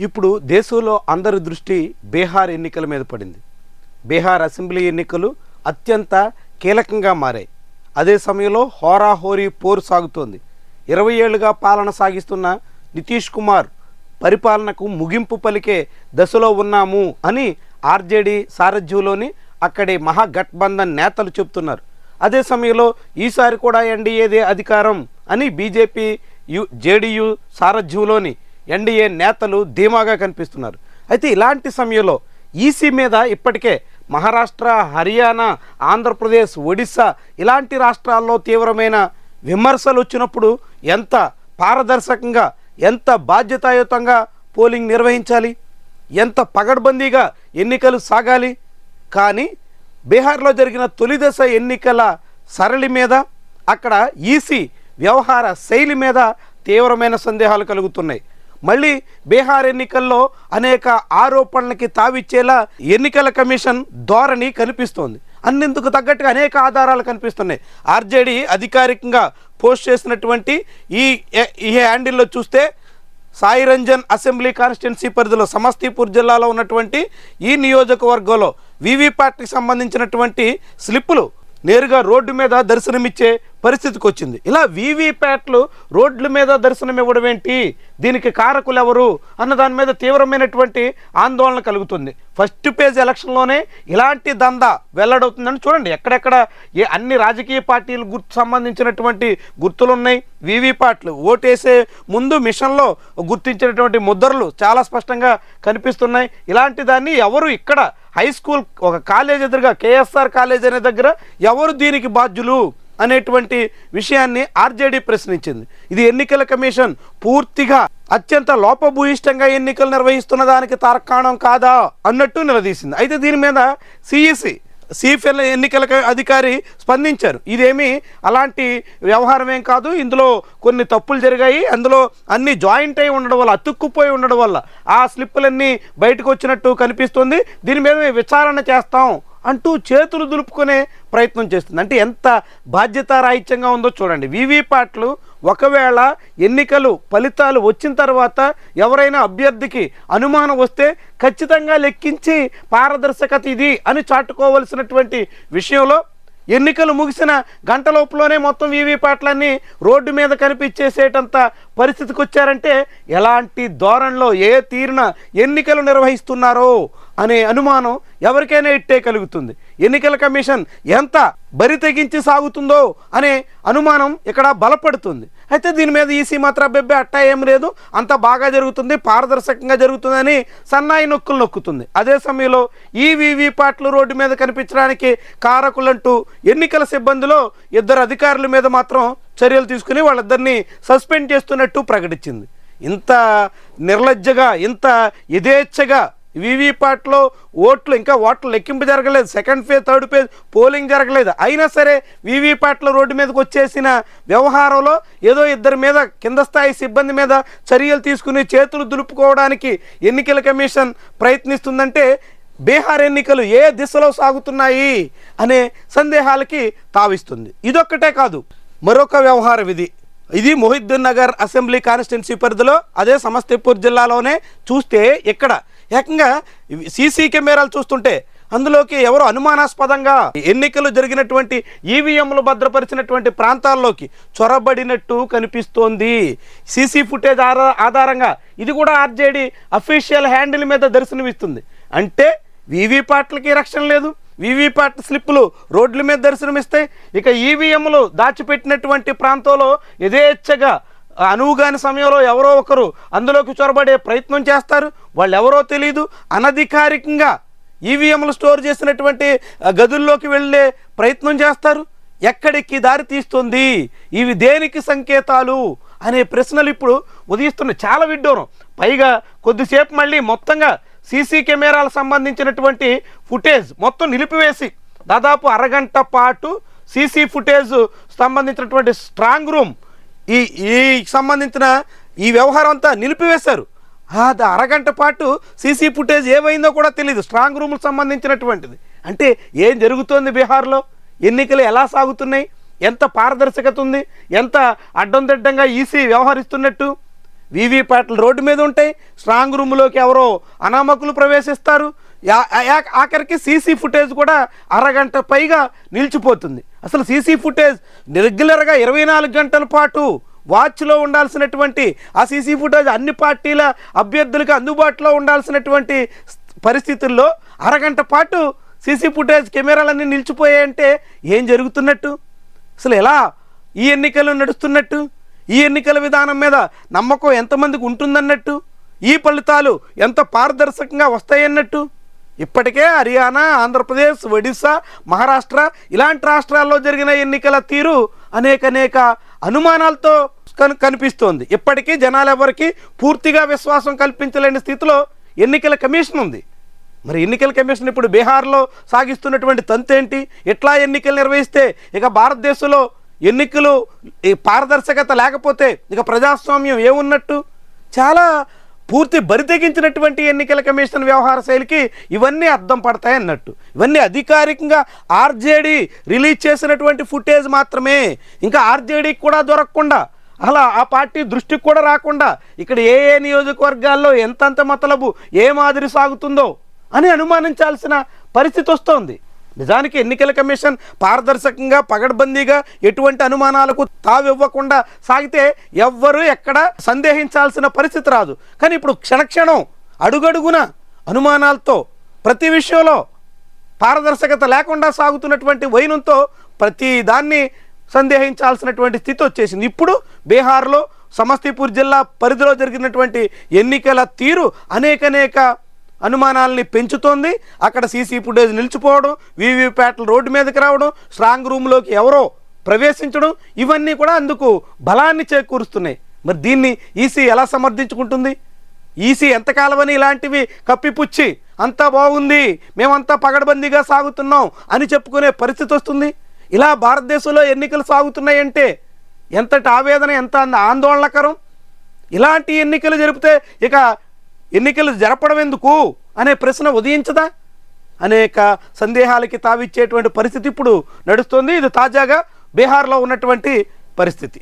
ఇప్పుడు దేశంలో అందరి దృష్టి బీహార్ ఎన్నికల మీద పడింది. బీహార్ అసెంబ్లీ ఎన్నికలు అత్యంత కీలకంగా మారాయి. అదే సమయంలో హోరాహోరీ పోరు సాగుతోంది. ఇరవై ఏళ్ళుగా పాలన సాగిస్తున్న నితీష్ కుమార్ పరిపాలనకు ముగింపు పలికే దశలో ఉన్నాము అని ఆర్జేడీ సారథ్యంలోని అక్కడి మహాగఠబంధన్ నేతలు చెబుతున్నారు. అదే సమయంలో ఈసారి కూడా ఎన్డీఏదే అధికారం అని బీజేపీ యు జేడీయూ సారథ్యంలోని ఎన్డీఏ నేతలు ధీమాగా కనిపిస్తున్నారు. అయితే ఇలాంటి సమయంలో ఈసీ మీద ఇప్పటికే మహారాష్ట్ర హర్యానా ఆంధ్రప్రదేశ్ ఒడిశా ఇలాంటి రాష్ట్రాల్లో తీవ్రమైన విమర్శలు వచ్చినప్పుడు ఎంత పారదర్శకంగా ఎంత బాధ్యతాయుతంగా పోలింగ్ నిర్వహించాలి? ఎంత పగడ్బందీగా ఎన్నికలు సాగాలి? కానీ బీహార్లో జరిగిన తొలి దశ ఎన్నికల సరళి మీద అక్కడ ఈసీ వ్యవహార శైలి మీద తీవ్రమైన సందేహాలు కలుగుతున్నాయి. మళ్ళీ బీహార్ ఎన్నికల్లో అనేక ఆరోపణలకి తావిచ్చేలా ఎన్నికల కమిషన్ ధోరణి కనిపిస్తోంది. అన్నిందుకు తగ్గట్టుగా అనేక ఆధారాలు కనిపిస్తున్నాయి. ఆర్జేడీ అధికారికంగా పోస్ట్ చేసినటువంటి ఈ ఈ హ్యాండిల్లో చూస్తే సాయి రంజన్ అసెంబ్లీ కాన్స్టిట్యున్సీ పరిధిలో సమస్తీపూర్ జిల్లాలో ఉన్నటువంటి ఈ నియోజకవర్గంలో వీవీప్యాట్కి సంబంధించినటువంటి స్లిప్పులు నేరుగా రోడ్డు మీద దర్శనమిచ్చే పరిస్థితికి వచ్చింది ఇలా వీవీప్యాట్లు రోడ్ల మీద దర్శనం ఇవ్వడం ఏంటి? దీనికి కారకులు ఎవరు? అన్న దాని మీద తీవ్రమైనటువంటి ఆందోళన కలుగుతుంది. ఫస్ట్ పేజ్ ఎలక్షన్లోనే ఇలాంటి దందా వెల్లడవుతుందని చూడండి. ఎక్కడెక్కడ ఏ అన్ని రాజకీయ పార్టీలు గుర్తు సంబంధించినటువంటి గుర్తులు ఉన్నాయి వీవీప్యాట్లు ఓటేసే ముందు మిషన్లో గుర్తించినటువంటి ముద్రలు చాలా స్పష్టంగా కనిపిస్తున్నాయి. ఇలాంటి దాన్ని ఎవరు ఇక్కడ హై స్కూల్ ఒక కాలేజ్ ఎదురుగా కేఎస్ఆర్ కాలేజ్ అనే దగ్గర ఎవరు దీనికి బాధ్యులు? అనేటువంటి విషయాన్ని ఆర్జేడీ ప్రశ్నించింది. ఇది ఎన్నికల కమిషన్ పూర్తిగా అత్యంత లోపభూయిష్టంగా ఎన్నికలు నిర్వహిస్తున్న దానికి తార్కాణం కాదా అన్నట్టు నిలదీసింది. అయితే దీని మీద సిఈసి సిఫిఎల్ ఎన్నికల అధికారి స్పందించారు. ఇదేమి అలాంటి వ్యవహారం ఏం కాదు. ఇందులో కొన్ని తప్పులు జరిగాయి. అందులో అన్ని జాయింట్ అయి ఉండడం వల్ల అతుక్కుపోయి ఉండడం వల్ల ఆ స్లిప్పులన్నీ బయటకు వచ్చినట్టు కనిపిస్తుంది. దీని మీద మేము విచారణ చేస్తాం అంటూ చేతులు దులుపుకునే ప్రయత్నం చేస్తుంది. అంటే ఎంత బాధ్యతారాహిత్యంగా ఉందో చూడండి. వీవీప్యాట్లు ఒకవేళ ఎన్నికలు ఫలితాలు వచ్చిన తర్వాత ఎవరైనా అభ్యర్థికి అనుమానం వస్తే ఖచ్చితంగా లెక్కించి పారదర్శకత ఇది అని చాటుకోవలసినటువంటి విషయంలో ఎన్నికలు ముగిసిన గంట లోపులోనే మొత్తం వీవీప్యాట్లన్నీ రోడ్డు మీద కనిపించేసేటంత పరిస్థితికి వచ్చారంటే ఎలాంటి ధోరణిలో ఏ తీరున ఎన్నికలు నిర్వహిస్తున్నారో అనే అనుమానం ఎవరికైనా ఇట్టే కలుగుతుంది. ఎన్నికల కమిషన్ ఎంత బరి తెగించి సాగుతుందో అనే అనుమానం ఇక్కడ బలపడుతుంది. అయితే దీని మీద ఈసీ మాత్రం అబ్బెబ్బే అట్టా ఏం లేదు. అంత బాగా జరుగుతుంది పారదర్శకంగా జరుగుతుందని సన్నాయి నొక్కులు నొక్కుతుంది. అదే సమయంలో ఈ వీవీప్యాట్లు రోడ్డు మీద కనిపించడానికి కారకులంటూ ఎన్నికల సిబ్బందిలో ఇద్దరు అధికారుల మీద మాత్రం చర్యలు తీసుకుని వాళ్ళిద్దరిని సస్పెండ్ చేస్తున్నట్టు ప్రకటించింది. ఇంత నిర్లజ్జగా ఇంత యథేచ్ఛగా వీవీప్యాట్లో ఓట్లు ఇంకా ఓట్లు లెక్కింపు జరగలేదు. Second phase third phase polling జరగలేదు. అయినా సరే వీవీప్యాట్ల రోడ్డు మీదకి వచ్చేసిన వ్యవహారంలో ఏదో ఇద్దరి మీద కింద స్థాయి సిబ్బంది మీద చర్యలు తీసుకుని చేతులు దులుపుకోవడానికి ఎన్నికల కమిషన్ ప్రయత్నిస్తుందంటే బీహార్ ఎన్నికలు ఏ దిశలో సాగుతున్నాయి అనే సందేహాలకి తావిస్తుంది. ఇదొక్కటే కాదు మరొక వ్యవహారం ఇది ఇది మొహిద్దీన్ నగర్ అసెంబ్లీ కాన్స్టిట్యున్సీ పరిధిలో అదే సమస్తీపూర్ జిల్లాలోనే చూస్తే ఇక్కడ ఏకంగా సీసీ కెమెరాలు చూస్తుంటే అందులోకి ఎవరు అనుమానాస్పదంగా ఎన్నికలు జరిగినటువంటి ఈవీఎంలు భద్రపరిచినటువంటి ప్రాంతాల్లోకి చొరబడినట్టు కనిపిస్తోంది. సీసీ ఫుటేజ్ ఆధారంగా ఇది కూడా ఆర్జేడీ అఫీషియల్ హ్యాండిల్ మీద దర్శనమిస్తుంది. అంటే వీవీపాట్లకి రక్షణ లేదు. వీవీపాట్ స్లిప్పులు రోడ్ల మీద దర్శనమిస్తాయి. ఇక ఈవీఎంలు దాచిపెట్టినటువంటి ప్రాంతంలో యథేచ్ఛగా అనువుగాని సమయంలో ఎవరో ఒకరు అందులోకి చొరబడే ప్రయత్నం చేస్తారు. వాళ్ళు ఎవరో తెలియదు అనధికారికంగా ఈవీఎంలు స్టోర్ చేసినటువంటి గదుల్లోకి వెళ్ళే ప్రయత్నం చేస్తారు. ఎక్కడికి దారి తీస్తుంది? ఇవి దేనికి సంకేతాలు? అనే ప్రశ్నలు ఇప్పుడు ఉదయిస్తున్నాయి. చాలా విడ్డూరం. పైగా కొద్దిసేపు మళ్ళీ మొత్తంగా సీసీ కెమెరాలకు సంబంధించినటువంటి ఫుటేజ్ మొత్తం నిలిపివేసి దాదాపు అరగంట పాటు సీసీ ఫుటేజ్ సంబంధించినటువంటి స్ట్రాంగ్ రూమ్ ఈ ఈ సంబంధించిన ఈ వ్యవహారం అంతా నిలిపివేశారు. అది అరగంట పాటు సీసీ ఫుటేజ్ ఏమైందో కూడా తెలియదు స్ట్రాంగ్ రూమ్కి సంబంధించినటువంటిది. అంటే ఏం జరుగుతోంది బీహార్లో? ఎన్నికలు ఎలా సాగుతున్నాయి? ఎంత పారదర్శకత ఉంది? ఎంత అడ్డందిడ్డంగా ఈసీ వ్యవహరిస్తున్నట్టు? వీవీప్యాట్లు రోడ్డు మీద ఉంటాయి స్ట్రాంగ్ రూమ్లోకి ఎవరో అనామకులు ప్రవేశిస్తారు. ఆఖరికి సీసీ ఫుటేజ్ కూడా అరగంట పైగా నిలిచిపోతుంది. అసలు సీసీ ఫుటేజ్ రెగ్యులర్గా ఇరవై నాలుగు గంటల పాటు వాచ్లో ఉండాల్సినటువంటి ఆ సీసీ ఫుటేజ్ అన్ని పార్టీల అభ్యర్థులకు అందుబాటులో ఉండాల్సినటువంటి పరిస్థితుల్లో అరగంట పాటు సీసీ ఫుటేజ్ కెమెరాలన్నీ నిలిచిపోయాయంటే ఏం జరుగుతున్నట్టు? అసలు ఎలా ఈ ఎన్నికలు నడుస్తున్నట్టు? ఈ ఎన్నికల విధానం మీద నమ్మకం ఎంతమందికి ఉంటుందన్నట్టు? ఈ ఫలితాలు ఎంత పారదర్శకంగా వస్తాయన్నట్టు? ఇప్పటికే హర్యానా ఆంధ్రప్రదేశ్ ఒడిశా మహారాష్ట్ర ఇలాంటి రాష్ట్రాల్లో జరిగిన ఎన్నికల తీరు అనేక అనేక అనుమానాలతో కన్ కనిపిస్తోంది. ఇప్పటికీ జనాలు ఎవరికి పూర్తిగా విశ్వాసం కల్పించలేని స్థితిలో ఎన్నికల కమిషన్ ఉంది. మరి ఎన్నికల కమిషన్ ఇప్పుడు బీహార్లో సాగిస్తున్నటువంటి తంతేంటి? ఎట్లా ఎన్నికలు నిర్వహిస్తే ఇక భారతదేశంలో ఎన్నికలు ఈ పారదర్శకత లేకపోతే ఇక ప్రజాస్వామ్యం ఏమున్నట్టు? చాలా పూర్తి బరితెగించినటువంటి ఎన్నికల కమిషన్ వ్యవహార శైలికి ఇవన్నీ అర్థం పడతాయి అన్నట్టు. ఇవన్నీ అధికారికంగా ఆర్జేడీ రిలీజ్ చేసినటువంటి ఫుటేజ్ మాత్రమే. ఇంకా ఆర్జేడీకి కూడా దొరకకుండా అలా ఆ పార్టీ దృష్టికి కూడా రాకుండా ఇక్కడ ఏ ఏ నియోజకవర్గాల్లో ఎంతంత మతలబు ఏ మాదిరి సాగుతుందో అని అనుమానించాల్సిన పరిస్థితి వస్తోంది. నిజానికి ఎన్నికల కమిషన్ పారదర్శకంగా పగడ్బందీగా ఎటువంటి అనుమానాలకు తావివ్వకుండా సాగితే ఎవ్వరూ ఎక్కడ సందేహించాల్సిన పరిస్థితి రాదు. కానీ ఇప్పుడు క్షణక్షణం అడుగడుగున అనుమానాలతో ప్రతి విషయంలో పారదర్శకత లేకుండా సాగుతున్నటువంటి వైనంతో ప్రతి దాన్ని సందేహించాల్సినటువంటి స్థితి వచ్చేసింది. ఇప్పుడు బీహార్లో సమస్తీపూర్ జిల్లా పరిధిలో జరిగినటువంటి ఎన్నికల తీరు అనేకనేక అనుమానాలని పెంచుతోంది. అక్కడ సీసీ ఫుటేజ్ నిలిచిపోవడం వీవీప్యాట్లు రోడ్డు మీదకి రావడం స్ట్రాంగ్ రూమ్లోకి ఎవరో ప్రవేశించడం ఇవన్నీ కూడా అందుకు బలాన్ని చేకూరుస్తున్నాయి. మరి దీన్ని ఈసీ ఎలా సమర్థించుకుంటుంది? ఈసీ ఎంతకాలమని ఇలాంటివి కప్పిపుచ్చి అంతా బాగుంది మేమంతా పగడబందీగా సాగుతున్నాం అని చెప్పుకునే పరిస్థితి వస్తుంది. ఇలా భారతదేశంలో ఎన్నికలు సాగుతున్నాయంటే ఎంతటి ఆవేదన ఎంత ఆందోళనకరం? ఇలాంటి ఎన్నికలు జరిపితే ఇక ఎన్నికలు జరపడం ఎందుకు? అనే ప్రశ్న ఉదయించదా? అనేక సందేహాలకి తావిచ్చేటువంటి పరిస్థితి ఇప్పుడు నడుస్తుంది. ఇది తాజాగా బీహార్లో ఉన్నటువంటి పరిస్థితి.